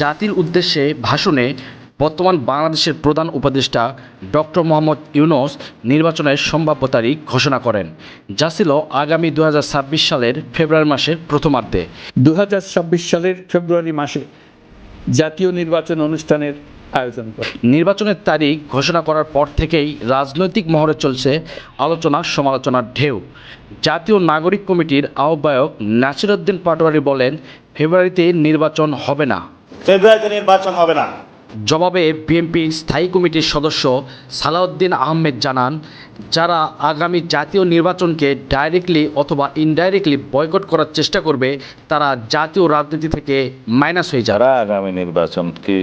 জাতির উদ্দেশ্যে ভাষণে বর্তমান বাংলাদেশের প্রধান উপদেষ্টা ডক্টর মোহাম্মদ ইউনুস নির্বাচনের সম্ভাব্য তারিখ ঘোষণা করেন যা ছিল আগামী দু হাজার ছাব্বিশ সালের ফেব্রুয়ারি মাসের প্রথমার্ধে। দু হাজার ছাব্বিশ সালের ফেব্রুয়ারি মাসে জাতীয় নির্বাচন অনুষ্ঠানের আয়োজন করে। নির্বাচনের তারিখ ঘোষণা করার পর থেকেই রাজনৈতিক মহলে চলছে আলোচনা সমালোচনার ঢেউ। জাতীয় নাগরিক কমিটির আহ্বায়ক নাসিরউদ্দিন পাটোয়ারি বলেন ফেব্রুয়ারিতে নির্বাচন হবে না। ফেব্রুয়ারিতে নির্বাচন হবে না। জবাবে বিএনপি স্থায়ী কমিটির সদস্য সালাউদ্দিন আহমেদ জানান যারা আগামী জাতীয় নির্বাচনকে ডাইরেক্টলি অথবা ইনডাইরেক্টলি বয়কট করার চেষ্টা করবে তারা জাতীয় রাজনীতি থেকে মাইনাস হয়ে যাবে। যারা আগামী নির্বাচনকে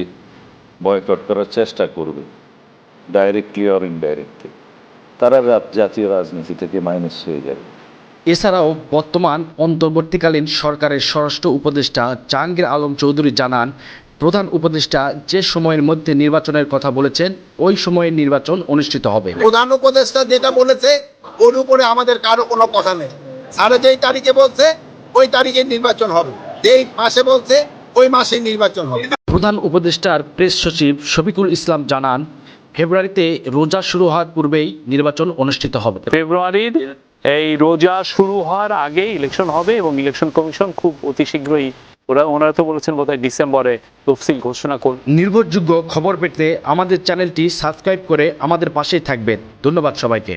বয়কট করার চেষ্টা করবে ডাইরেক্টলি অর ইনডাইরেক্টলি তারা জাতীয় রাজনীতি থেকে মাইনাস হয়ে যাবে। এছাড়াও বর্তমান অন্তর্বর্তীকালীন সরকারের স্বরাষ্ট্র উপদেষ্টা জাহাঙ্গীর আলম চৌধুরী জানান প্রধান উপদেষ্টা যে সময়ের মধ্যে নির্বাচনের কথা বলেছেন ওই সময়ে নির্বাচন অনুষ্ঠিত হবে। প্রধান উপদেষ্টা যেটা বলেছে ওর উপরে আমাদের কারও কোনো কথা নেই। স্যারে যেই তারিখে বলছে ওই তারিখে নির্বাচন হবে। যেই মাসে বলছে ওই মাসে নির্বাচন হবে। প্রধান উপদেষ্টার প্রেস সচিব শফিকুল ইসলাম জানান ফেব্রুয়ারিতে রোজা শুরু হওয়ার পূর্বেই নির্বাচন অনুষ্ঠিত হবে। ফেব্রুয়ারির এই রোজা শুরু হওয়ার আগে ইলেকশন হবে এবং ইলেকশন কমিশন খুব অতি শীঘ্রই ওরা, ওনারা তো বলেছেন বোধহয় ডিসেম্বরে তফসিল ঘোষণা করুন নির্ভরযোগ্য খবর পেতে আমাদের চ্যানেলটি সাবস্ক্রাইব করে আমাদের পাশেই থাকবেন। ধন্যবাদ সবাইকে।